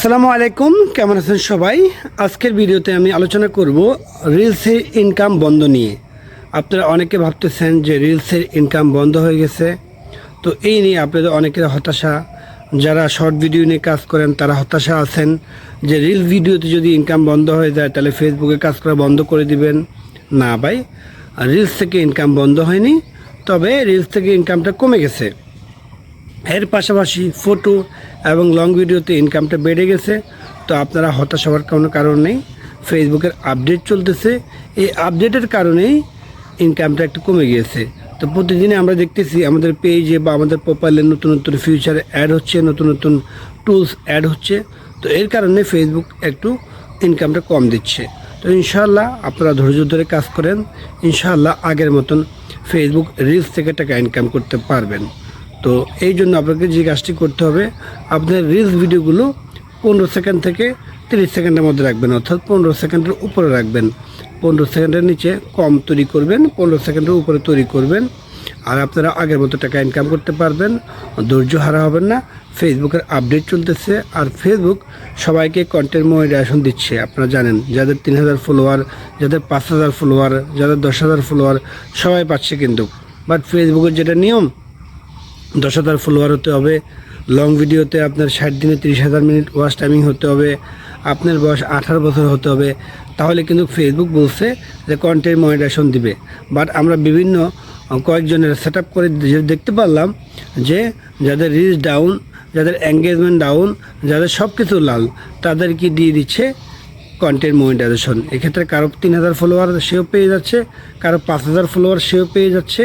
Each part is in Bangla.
আসসালামু আলাইকুম, কেমন আছেন সবাই? আজকের ভিডিওতে আমি আলোচনা করব রিলসের ইনকাম বন্ধ নিয়ে। আপনারা অনেকে ভাবতেছেন যে রিলসের ইনকাম বন্ধ হয়ে গেছে। তো এই নিয়ে আপনাদের অনেকের হতাশা। যারা শর্ট ভিডিও নিয়ে কাজ করেন, তারা হতাশা আছেন যে রিলস ভিডিওতে যদি ইনকাম বন্ধ হয়ে যায়, তাহলে ফেসবুকে কাজ করা বন্ধ করে দিবেন। না ভাই, রিলস থেকে ইনকাম বন্ধ হয়নি, তবে রিলস থেকে ইনকামটা কমে গেছে। এর পাশাপাশি ফটো এবং লং ভিডিওতে ইনকামটা বেড়ে গেছে, তো আপনারা হতাশ হওয়ার কোনো কারণ নেই। ফেসবুকের আপডেট চলতেছে। এই আপডেটের কারণেই ইনকামটা একটু কমে গিয়েছে। তো প্রতিদিনে আমরা দেখতেছি আমাদের পেজে বা আমাদের প্রোফাইলে নতুন নতুন ফিউচারে অ্যাড হচ্ছে, নতুন নতুন টুলস অ্যাড হচ্ছে। তো এর কারণে ফেসবুক একটু ইনকামটা কম দিচ্ছে। তো ইনশাআল্লাহ আপনারা ধৈর্য ধরে কাজ করেন। ইনশাআল্লাহ আগের মতন ফেসবুক রিলস থেকে টাকা ইনকাম করতে পারবেন। তো এই জন্য আপনাকে যে কাজটি করতে হবে, আপনার রিলস ভিডিওগুলো পনেরো সেকেন্ড থেকে তিরিশ সেকেন্ডের মধ্যে রাখবেন, অর্থাৎ পনেরো সেকেন্ডের উপরে রাখবেন। পনেরো সেকেন্ডের নিচে কম তৈরি করবেন, পনেরো সেকেন্ডের উপরে তৈরি করবেন। আর আপনারা আগের মতো টাকা ইনকাম করতে পারবেন, ধৈর্য হারা হবেন না। ফেসবুকের আপডেট চলতেছে আর ফেসবুক সবাইকে কন্টেন্ট মনিটাইজেশন দিচ্ছে, আপনারা জানেন। যাদের তিন হাজার ফলোয়ার যাদের পাঁচ হাজার ফলোয়ার যাদের দশ হাজার ফলোয়ার সবাই পাচ্ছে কিন্তু। বাট ফেসবুকের যেটা নিয়ম দশ হাজার ফলোয়ার হতে হবে। লং ভিডিওতে আপনার ষাট দিনে তিরিশ হাজার মিনিট ওয়াচ টাইমিং হতে হবে। আপনার বয়স আঠারো বছর হতে হবে। তাহলে কিন্তু ফেসবুক বলছে যে কন্টেন্ট মনিটাইজেশন দিবে। বাট আমরা বিভিন্ন কয়েকজনের সেট আপ করে দেখতে পারলাম যে যাদের রিচ ডাউন যাদের এঙ্গেজমেন্ট ডাউন যাদের সব কিছু লাল, তাদেরকে দিয়ে দিচ্ছে কন্টেন্ট মনিটাইজেশন এক্ষেত্রে কারও তিন হাজার ফলোয়ার সেও পেয়ে যাচ্ছে, কারও পাঁচ হাজার ফলোয়ার সেও পেয়ে যাচ্ছে।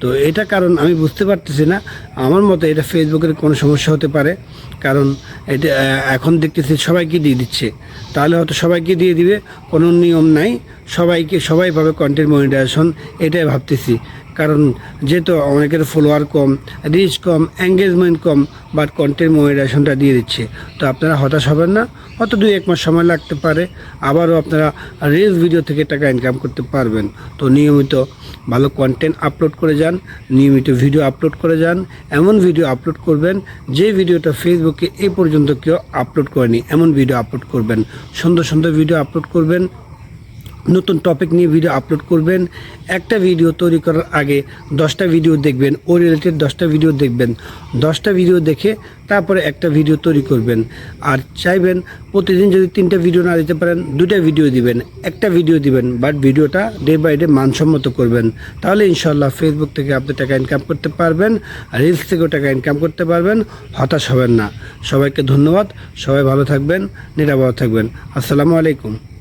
তো এটা কারণ আমি বুঝতে পারতেছি না। আমার মতে এটা ফেসবুকের কোনো সমস্যা হতে পারে। কারণ এটা এখন দেখতেছি সবাইকে দিয়ে দিচ্ছে। তাহলে হয়তো সবাইকে দিয়ে দিবে, কোনো নিয়ম নাই। সবাইকে, সবাই পাবে কন্টেন্ট মনিটাইজেশন এটাই ভাবতেছি। কারণ যেহেতু অনেকের ফলোয়ার কম রিচ কম এঙ্গেজমেন্ট কম বাট কন্টেন্ট মনিটাইজেশনটা দিয়ে দিচ্ছে। তো আপনারা হতাশ হবেন না, হয়তো দুই এক মাস সময় লাগতে পারে, আবারও আপনারা রিলস ভিডিও থেকে টাকা ইনকাম করতে পারবেন। তো নিয়মিত ভালো কন্টেন্ট আপলোড করে যান, নিয়মিত ভিডিও আপলোড করে যান, এমন ভিডিও আপলোড করবেন, যে ভিডিওটা ফেসবুকে এ পর্যন্ত কেউ আপলোড করেনি, এমন ভিডিও আপলোড করবেন। সুন্দর সুন্দর ভিডিও আপলোড করবেন নতুন টপিক নিয়ে ভিডিও আপলোড করবেন। একটা ভিডিও তৈরি করার আগে দশটা ভিডিও দেখবেন, ও রিলেটেড দশটা ভিডিও দেখবেন। দশটা ভিডিও দেখে তারপরে একটা ভিডিও তৈরি করবেন। আর চাইবেন প্রতিদিন যদি তিনটা ভিডিও না দিতে পারেন দুটা ভিডিও দিবেন, একটা ভিডিও দিবেন বাট ভিডিওটা ডে বাই ডে মানসম্মত করবেন। তাহলে ইনশাল্লাহ ফেসবুক থেকে আপনি টাকা ইনকাম করতে পারবেন রিলস থেকেও টাকা ইনকাম করতে পারবেন। হতাশ হবেন না। সবাইকে ধন্যবাদ। সবাই ভালো থাকবেন, নিরাপদ থাকবেন। আসসালামু আলাইকুম।